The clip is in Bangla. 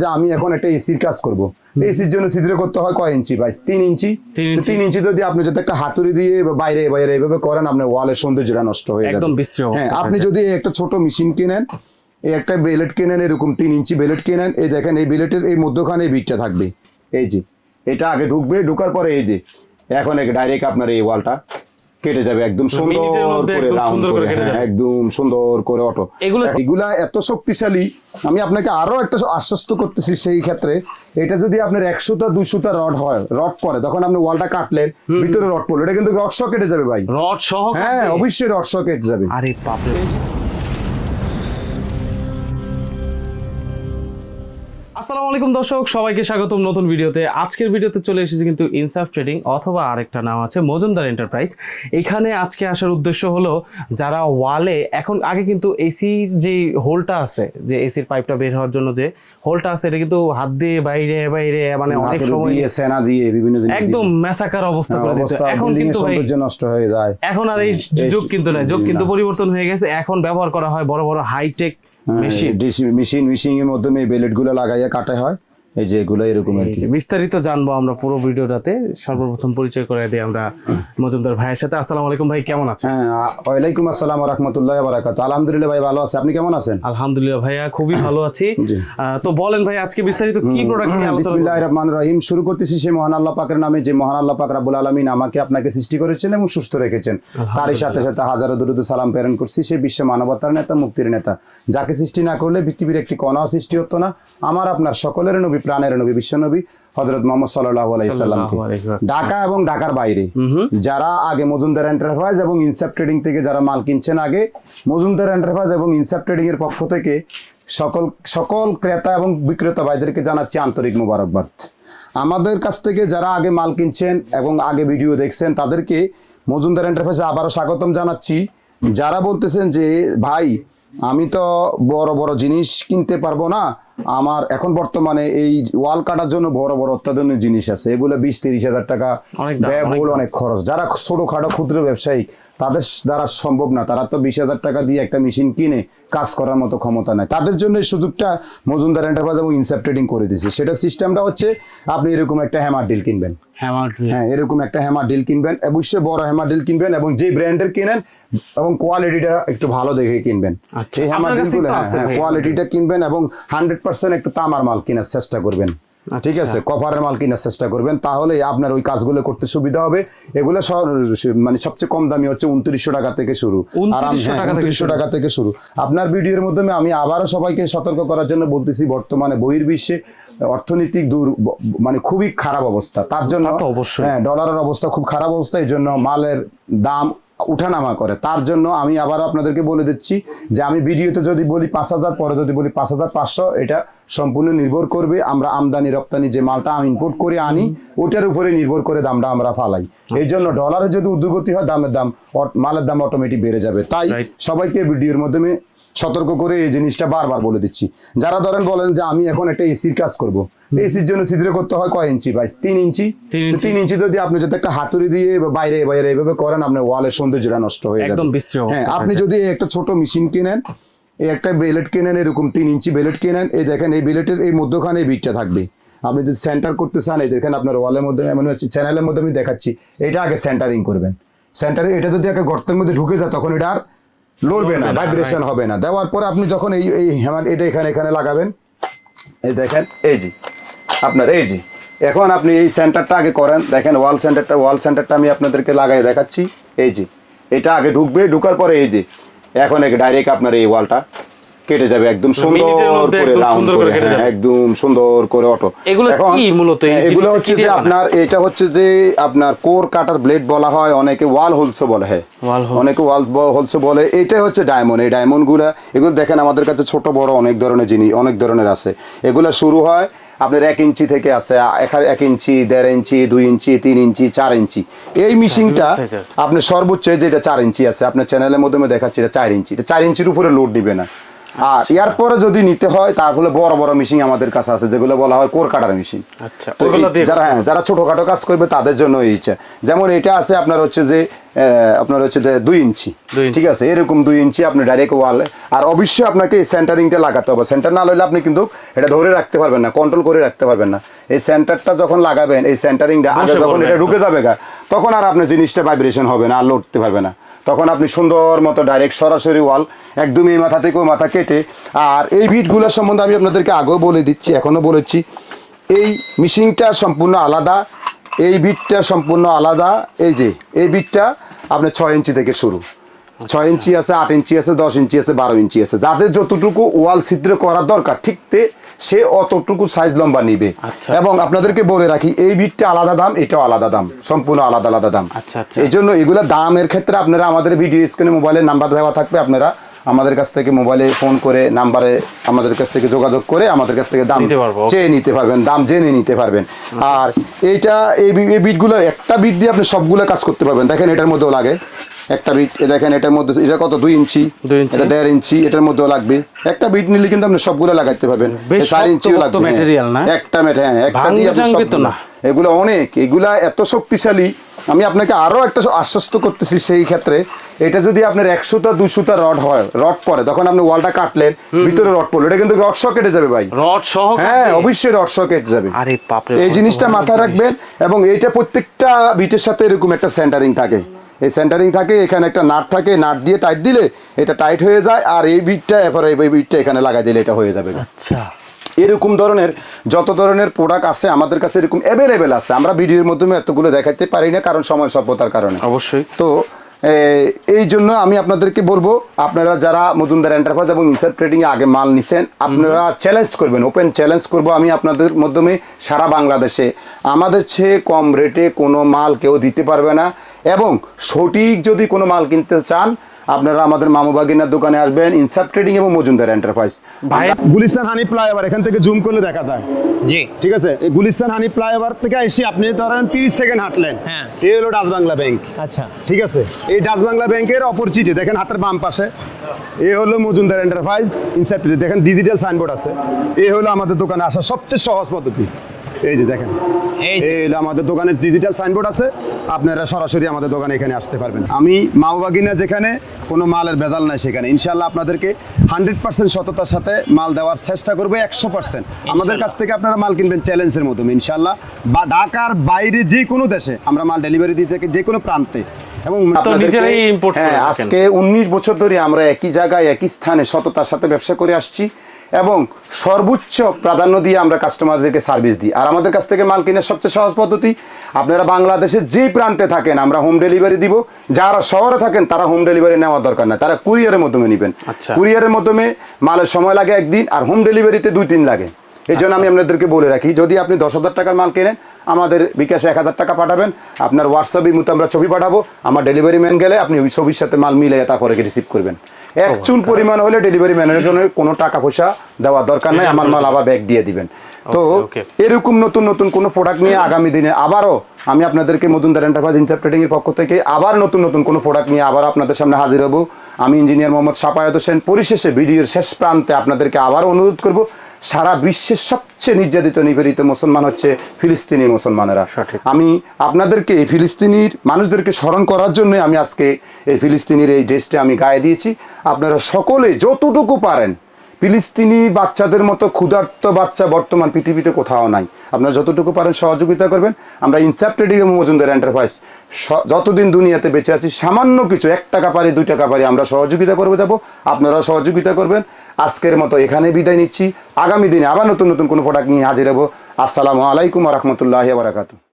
যে আমি এখন একটা এসির কাজ করব। এসির জন্য ছিদ্র করতে হয় কয় ইঞ্চি ভাই? তিন ইঞ্চি? তিন ইঞ্চি। যদি আপনি যদি একটা হাতুড়ি দিয়ে বাইরে বাইরে এইভাবে করেন আপনার ওয়ালের সৌন্দর্যটা নষ্ট হয়ে যাবে। একদম হ্যাঁ আপনি যদি একটা ছোট মেশিন কিনেন এই একটা বেলেট কিনেন এরকম তিন ইঞ্চি বেলেট কিনেন এই দেখেন এই বেলেটের এই মধ্যখানে এই বিটটা থাকবে। এই যে এটা আগে ঢুকবে ঢুকার পরে এই যে এখন ডাইরেক্ট আপনার এই ওয়ালটা কেটে যাবে একদম সুন্দর করে একদম রাউন্ড সুন্দর করে করে হ্যাঁ। একদম সুন্দর করে অটো। এগুলো- এগুলা এত শক্তিশালী আমি আপনাকে আরও একটা আশ্বস্ত করতেছি সেই ক্ষেত্রে এটা যদি আপনার একশোটা দুশোটা রড হয় রড পরে তখন আপনি ওয়ালটা কাটলেন ভিতরে রড পড়ল। এটা কিন্তু রড শ কেটে যাবে ভাই। রড সহ হ্যাঁ অবশ্যই রড শ কেটে যাবে। আরে বাপরে। আসসালামু আলাইকুম দর্শক সবাইকে স্বাগতম নতুন ভিডিওতে। আজকের ভিডিওতে চলে এসেছি কিন্তু ইনসাফ ট্রেডিং অথবা আরেকটা নাম আছে মজুমদার এন্টারপ্রাইজ এখানে আজকে আসার উদ্দেশ্য হলো যারা ওয়ালে এখন আগে কিন্তু এসির যে হোলটা আছে যে এসির পাইপটা বের হওয়ার জন্য যে হোলটা আছে এটা কিন্তু হাত দিয়ে বাইরে বাইরে মানে অনেক সময় দিয়ে সেনা দিয়ে বিভিন্ন একদম মেসাকার অবস্থা করে দিত। এখন কিন্তু সৌন্দর্য নষ্ট হয়ে যায়। এখন আর এই যুগ কিন্তু নাই যুগ কিন্তু পরিবর্তন হয়ে গেছে। এখন ব্যবহার করা হয় বড় বড় হাইটেক মেশিন। মেশিন মেশিন এর মাধ্যমে বেলেটগুলো লাগাইয়া কাটা হয়। এই যে এগুলো এরকম আর কি। বিস্তারিত জানব আমরা পুরো ভিডিওটাতে। সর্বপ্রথম পরিচয় করে দিই আমরা মজুমদার ভাইয়ের সাথে। আসসালামু আলাইকুম ভাই কেমন আছেন? হ্যাঁ ওয়ালাইকুম আসসালাম রহমতুল্লাহ বারাকাত আলহামদুলিল্লাহ ভাই ভালো আছে। আপনি কেমন আছেন? আলহামদুলিল্লাহ ভাইয়া খুবই ভালো আছি। তো বলেন ভাই আজকে বিস্তারিত কি প্রোডাক্ট নিয়ে আলোচনা বিসমিল্লাহ করব? রহমান রহিম। শুরু করতেছি সেই মহান আল্লাহ পাকের নামে যে মহান আল্লাহ পাক রাব্বুল আলামিন আমাকে আপনাকে সৃষ্টি করেছেন এবং সুস্থ রেখেছেন। তারই সাথে সাথে হাজারো দরুদ সালাম প্রেরণ করছি সেই বিশ্ব মানবতার নেতা মুক্তির নেতা। যাকে সৃষ্টি না করলে পৃথিবীর একটি কণাও সৃষ্টি হতো না। আমার আপনার সকলের নবী প্রাণের নবী বিশ্ব নবী হজরত মোহাম্মদ সাল্লাহ আলাইসাল্লামকে। ঢাকা এবং ঢাকার বাইরে যারা আগে মজুমদার এন্টারপ্রাইজ এবং ইনসাপ ট্রেডিং থেকে যারা মাল কিনছেন আগে মজুমদার এন্টারপ্রাইজ এবং ইনসাপ ট্রেডিং এর পক্ষ থেকে সকল সকল ক্রেতা এবং বিক্রেতা ভাইদেরকে জানাচ্ছি আন্তরিক মোবারকবাদ। আমাদের কাছ থেকে যারা আগে মাল কিনছেন এবং আগে ভিডিও দেখছেন তাদেরকে মজুমদার এন্টারপ্রাইজে আবারও স্বাগতম জানাচ্ছি। যারা বলতেছেন যে ভাই আমি তো বড় বড় জিনিস কিনতে পারব না আমার এখন বর্তমানে এই ওয়াল কাটার জন্য বড় বড় অত্যাধুনিক জিনিস আছে। এগুলো বিশ তিরিশ হাজার টাকা ব্যয়বহুল অনেক খরচ। যারা ছোটখাটো ক্ষুদ্র ব্যবসায়ী তাদের দ্বারা সম্ভব না। তারা তো বিশ হাজার টাকা দিয়ে একটা মেশিন কিনে কাজ করার মতো ক্ষমতা নাই। তাদের জন্য এই সুযোগটা মজুমদার এন্টারপ্রাইজ এবং ইনসেপ ট্রেডিং করে দিচ্ছে সেটা সিস্টেমটা হচ্ছে আপনি এরকম একটা হ্যামার ডিল কিনবেন। হ্যাঁ এরকম একটা হ্যামার ডিল কিনবেন অবশ্যই বড় হ্যামার ডিল কিনবেন এবং যে ব্র্যান্ডের কিনেন এবং কোয়ালিটিটা একটু ভালো দেখে কিনবেন। আচ্ছা, এই হ্যামার ডিলগুলো হ্যাঁ কোয়ালিটিটা কিনবেন এবং হান্ড্রেড পার্সেন্ট একটু তামার মাল কেনার চেষ্টা করবেন। ঠিক আচ্ছা। আছে কপারের মাল কেনার চেষ্টা করবেন তাহলে আপনার ওই কাজগুলো করতে সুবিধা হবে। এগুলো মানে সবচেয়ে কম দামি হচ্ছে উনত্রিশশো টাকা থেকে শুরু। আর আমি 2900 হ্যাঁ, টাকা থেকে 2900 টাকা থেকে শুরু। আপনার ভিডিওর মাধ্যমে আমি আবারও সবাইকে সতর্ক করার জন্য বলতেছি বর্তমানে বহির্বিশ্বে অর্থনৈতিক দূর মানে খুবই খারাপ অবস্থা। তার জন্য অবশ্যই। হ্যাঁ ডলারের অবস্থা খুব খারাপ অবস্থা এই জন্য মালের দাম উঠানামা করে। তার জন্য আমি আবার আপনাদেরকে বলে দিচ্ছি যে আমি ভিডিওতে যদি বলি পাঁচ হাজার পরে যদি বলি পাঁচ হাজার পাঁচশো এটা সম্পূর্ণ নির্ভর করবে আমরা আমদানি রপ্তানি যে মালটা আমি ইম্পোর্ট করে আনি ওটার উপরে নির্ভর করে দামটা আমরা ফালাই। এই জন্য ডলারের যদি উদ্যোগতি হয় দামের দাম মালের দাম অটোমেটিক বেড়ে যাবে। তাই সবাইকে ভিডিওর মাধ্যমে সতর্ক করে এই জিনিসটা বারবার বলে দিচ্ছি। যারা ধরেন বলেন যে আমি এখন একটা এসির কাজ করব এসির জন্য ছিদ্র করতে হয় কয় ইঞ্চি ভাই? তিন ইঞ্চি? তিন ইঞ্চি। যদি আপনি যদি একটা হাতুড়ি দিয়ে বাইরে বাইরে এইভাবে করেন আপনার ওয়ালের সৌন্দর্যটা নষ্ট হয়ে যাবে। হ্যাঁ আপনি যদি একটা ছোট মেশিন কিনেন এই একটা বেলেট কিনেন এরকম তিন ইঞ্চি বেলেট কিনেন এই দেখেন এই বেলেটের এই মধ্যখানে এই বিটটা থাকবে। আপনি যদি সেন্টার করতে চান এই দেখেন আপনার ওয়ালের মধ্যে মানে হচ্ছে চ্যানেলের মধ্যে আমি দেখাচ্ছি এটা আগে সেন্টারিং করবেন। সেন্টারে এটা যদি একটা গর্তের মধ্যে ঢুকে যায় তখন এটা আর লড়বে না ভাইব্রেশন হবে না। দেওয়ার পরে আপনি যখন এই এই হ্যামার এটা এখানে এখানে লাগাবেন এই দেখেন এই জি আপনার এই যে এখন আপনি এই সেন্টারটা আগে করেন দেখেন ওয়াল সেন্টারটা ওয়াল সেন্টারটা আমি আপনাদেরকে লাগাই দেখাচ্ছি এই যে এটা আগে ঢুকবে ঢুকার পরে এই যে এখন ডাইরেক্ট আপনার এই ওয়ালটা কেটে যাবে একদম সুন্দর করে রাউন্ড হ্যাঁ। একদম সুন্দর করে অটো এগুলো কি মূলত? হ্যাঁ, এগুলো হচ্ছে যে আপনার এটা হচ্ছে যে আপনার কোর কাটার ব্লেড বলা হয় অনেকে ওয়াল হোলসে বলে হ্যাঁ। অনেকে ওয়াল হোলসে বলে এটাই হচ্ছে ডায়মন্ড এই ডায়মন্ডগুলা এগুলো দেখেন আমাদের কাছে ছোট বড় অনেক ধরনের জিনিস অনেক ধরনের আছে। এগুলো শুরু হয় আপনার এক ইঞ্চি থেকে আছে এক- এক ইঞ্চি দেড় ইঞ্চি দুই ইঞ্চি তিন ইঞ্চি চার ইঞ্চি। এই মিশিংটা আপনি আপনার সর্বোচ্চ যেটা চার ইঞ্চি আছে আপনার চ্যানেলের মাধ্যমে দেখাচ্ছি এটা চার ইঞ্চি। এটা চার ইঞ্চির উপরে লোড দিবে না। আর এরপরে যদি নিতে হয় তাহলে বড় বড় মেশিন আমাদের কাছে আছে যেগুলো বলা হয় কোর কাটার মেশিন আচ্ছা তো যারা হ্যাঁ যারা ছোটখাটো কাজ করবে তাদের জন্য ইচ্ছা। যেমন এটা আছে আপনার হচ্ছে যে আপনার হচ্ছে যে দুই ইঞ্চি। ঠিক আছে এরকম দুই ইঞ্চি আপনি ডাইরেক্ট ওয়ালে আর অবশ্যই আপনাকে এই সেন্টারিংটা লাগাতে হবে। সেন্টার না হলে আপনি কিন্তু এটা ধরে রাখতে পারবেন না কন্ট্রোল করে রাখতে পারবেন না। এই সেন্টারটা যখন লাগাবেন এই সেন্টারিংটা আগে যখন এটা ঢুকে যাবে গা তখন আর আপনার জিনিসটা ভাইব্রেশন হবে না আর লড়তে পারবে না। তখন আপনি সুন্দর মতো ডাইরেক্ট সরাসরি ওয়াল একদম এই মাথা থেকে ওই মাথা কেটে, আর এই ভিটগুলো সম্বন্ধে আমি আপনাদেরকে আগেও বলে দিচ্ছি এখনও বলেছি। এই মিশিংটা সম্পূর্ণ আলাদা, এই বিটটা সম্পূর্ণ আলাদা, এই যে, এই বিটটা আপনার ছয় ইঞ্চি থেকে শুরু। ছয় ইঞ্চি আছে, আট ইঞ্চি আছে, দশ ইঞ্চি আছে, বারো ইঞ্চি আছে। যাদের যতটুকু ওয়াল ছিদ্র করা দরকার, ঠিক তে সে অতটুকু সাইজ লম্বা নিবে। আচ্ছা। এবং আপনাদেরকে বলে রাখি এই বিটটা আলাদা দাম এটাও আলাদা দাম সম্পূর্ণ আলাদা আলাদা দাম। আচ্ছা, আচ্ছা। এই জন্য এগুলো দামের ক্ষেত্রে আপনারা আমাদের ভিডিও স্ক্রিনে মোবাইলের নাম্বার দেওয়া থাকবে আপনারা আমাদের কাছ থেকে মোবাইলে ফোন করে নাম্বারে আমাদের কাছ থেকে যোগাযোগ করে আমাদের কাছ থেকে দাম চেয়ে নিতে পারবেন দাম জেনে নিতে পারবেন। আর এইটা এই বিটগুলো একটা বিট দিয়ে আপনি সবগুলো কাজ করতে পারবেন। দেখেন এটার মধ্যেও লাগে। একটা বিট এ দেখেন এটার মধ্যে এটা কত? দুই ইঞ্চি। এটা দেড় ইঞ্চি এটার মধ্যেও লাগবে। একটা বিট নিলে কিন্তু আপনি সবগুলো লাগাইতে পারবেন। চার ইঞ্চিও লাগবে হ্যাঁ। একটা মেট হ্যাঁ একটা দিয়ে আপনি না? এগুলো অনেক। এগুলা এত শক্তিশালী। আমি আপনাকে আরও একটা আশ্বস্ত করতেছি সেই ক্ষেত্রে। এটা যদি আপনার একশোটা দুশোটা রড হয় রড পরে তখন আপনি ওয়ালটা কাটলেন ভিতরে রড পড়ল। এটা কিন্তু রড কেটে যাবে ভাই। রড সহ হ্যাঁ অবশ্যই রড কেটে যাবে। আরে এই জিনিসটা মাথায় রাখবেন এবং এইটা প্রত্যেকটা বিটের সাথে এরকম একটা সেন্টারিং থাকে। এই সেন্টারিং থাকে এখানে একটা নাট থাকে নাট দিয়ে টাইট দিলে এটা টাইট হয়ে যায় আর এই বিটটা এরপরে এই বিটটা এখানে লাগাই দিলে এটা হয়ে যাবে। আচ্ছা। এরকম ধরনের যত ধরনের প্রোডাক্ট আছে আমাদের কাছে এরকম অ্যাভেলেবেল আছে। আমরা ভিডিওর মাধ্যমে এতগুলো দেখাতে পারি না কারণ সময় স্বল্পতার কারণে। অবশ্যই। তো এই জন্য আমি আপনাদেরকে বলব আপনারা যারা মজুমদার এন্টারপ্রাইজ এবং ইনসার ট্রেডিং এ আগে মাল নিছেন আপনারা চ্যালেঞ্জ করবেন ওপেন চ্যালেঞ্জ করব আমি আপনাদের মাধ্যমে সারা বাংলাদেশে। আমাদের চেয়ে কম রেটে কোনো মাল কেউ দিতে পারবে না। এবং সঠিক যদি কোনো মাল কিনতে চান আপনারা আমাদের মামুবাগিনার দোকানে আসবেন ইনসাপ ট্রেডিং এবং মজুমদার এন্টারপ্রাইজ ভাই গুলিস্তান হানি ফ্লাইওভার এখান থেকে জুম করলে দেখা যায়। জি। ঠিক আছে? এই গুলিস্তান হানি ফ্লাইওভার থেকে এসে আপনি ধরেন তিরিশ সেকেন্ড হাঁটলেন। হ্যাঁ। এই হলো ডাচ বাংলা ব্যাংক। আচ্ছা। ঠিক আছে? এই ডাচ বাংলা ব্যাংকের অপরচিটে দেখেন হাতের বাম পাশে। এ হলো মজুমদার এন্টারপ্রাইজ ইনসেপ্টে দেখেন ডিজিটাল সাইনবোর্ড আছে। এ হলো আমাদের দোকানে আসা সবচেয়ে সহজ পদ্ধতি। এই যে দেখেন। এই আমাদের দোকানের ডিজিটাল সাইনবোর্ড আছে। আপনারা সরাসরি আমাদের দোকানে এখানে আসতে পারবেন। আমি মাওবাগিনা যেখানে কোনো মালের ভেজাল নাই সেখানে। ইনশাল্লাহ আপনাদেরকে হান্ড্রেড পার্সেন্ট সততার সাথে মাল দেওয়ার চেষ্টা করব একশো পার্সেন্ট আমাদের কাছ থেকে আপনারা মাল কিনবেন চ্যালেঞ্জের মাধ্যমে ইনশাল্লাহ বা ঢাকার বাইরে যে কোনো দেশে আমরা মাল ডেলিভারি দিতে থাকি যে কোনো প্রান্তে। এবং হ্যাঁ। আজকে উনিশ বছর ধরে আমরা একই জায়গায় একই স্থানে সততার সাথে ব্যবসা করে আসছি। এবং সর্বোচ্চ প্রাধান্য দিয়ে আমরা কাস্টমারদেরকে সার্ভিস দিই। আর আমাদের কাছ থেকে মাল কেনার সবচেয়ে সহজ পদ্ধতি আপনারা বাংলাদেশের যেই প্রান্তে থাকেন আমরা হোম ডেলিভারি দিব। যারা শহরে থাকেন তারা হোম ডেলিভারি নেওয়ার দরকার না তারা কুরিয়ারের মাধ্যমে নেবেন। আচ্ছা। কুরিয়ারের মাধ্যমে মালের সময় লাগে একদিন আর হোম ডেলিভারিতে দুই দিন লাগে। এই জন্য আমি আপনাদেরকে বলে রাখি যদি আপনি দশ হাজার টাকার মাল কেনেন আমাদের বিকাশে এক হাজার টাকা পাঠাবেন আপনার হোয়াটসঅ্যাপে মতো আমরা ছবি পাঠাবো আমার ডেলিভারি ম্যান গেলে আপনি ওই ছবির সাথে মাল মিলে তারপরে রিসিভ করবেন। এক চুল পরিমাণ হলে ডেলিভারি ম্যানের জন্য কোনো টাকা পয়সা দেওয়ার দরকার নাই আমার মাল আবার ব্যাগ দিয়ে দিবেন। তো এরকম নতুন নতুন কোনো প্রোডাক্ট নিয়ে আগামী দিনে আবারও আমি আপনাদেরকে মজুমদার এন্টারপ্রাইজ ইন্টারপ্রেটিং এর পক্ষ থেকে আবার নতুন নতুন কোনো প্রোডাক্ট নিয়ে আবার আপনাদের সামনে হাজির হব। আমি ইঞ্জিনিয়ার মোহাম্মদ সাপায়ত হোসেন পরিশেষে ভিডিওর শেষ প্রান্তে আপনাদেরকে আবার অনুরোধ করব সারা বিশ্বের সবচেয়ে নির্যাতিত নিপীড়িত মুসলমান হচ্ছে ফিলিস্তিনি মুসলমানেরা সঠিক। আমি আপনাদেরকে এই ফিলিস্তিনির মানুষদেরকে স্মরণ করার জন্য আমি আজকে এই ফিলিস্তিনির এই ড্রেসটা আমি গায়ে দিয়েছি আপনারা সকলে যতটুকু পারেন ফিলিস্তিনি বাচ্চাদের মতো ক্ষুধার্ত বাচ্চা বর্তমান পৃথিবীতে কোথাও নাই। আপনারা যতটুকু পারেন সহযোগিতা করবেন। আমরা ইনসাপ ট্রেডিং এবং মজুমদার এন্টারপ্রাইজ যতদিন দুনিয়াতে বেঁচে আছি, সামান্য কিছু, এক টাকা পারি, দুই টাকা পারি, আমরা সহযোগিতা করব, যাব। আপনারা সহযোগিতা করবেন। আজকের মতো এখানে বিদায় নিচ্ছি। আগামী দিনে আবার নতুন নতুন কোনো প্রোডাক্ট নিয়ে হাজির হব। আসসালামু আলাইকুম রহমতুল্লাহ বারাকাতু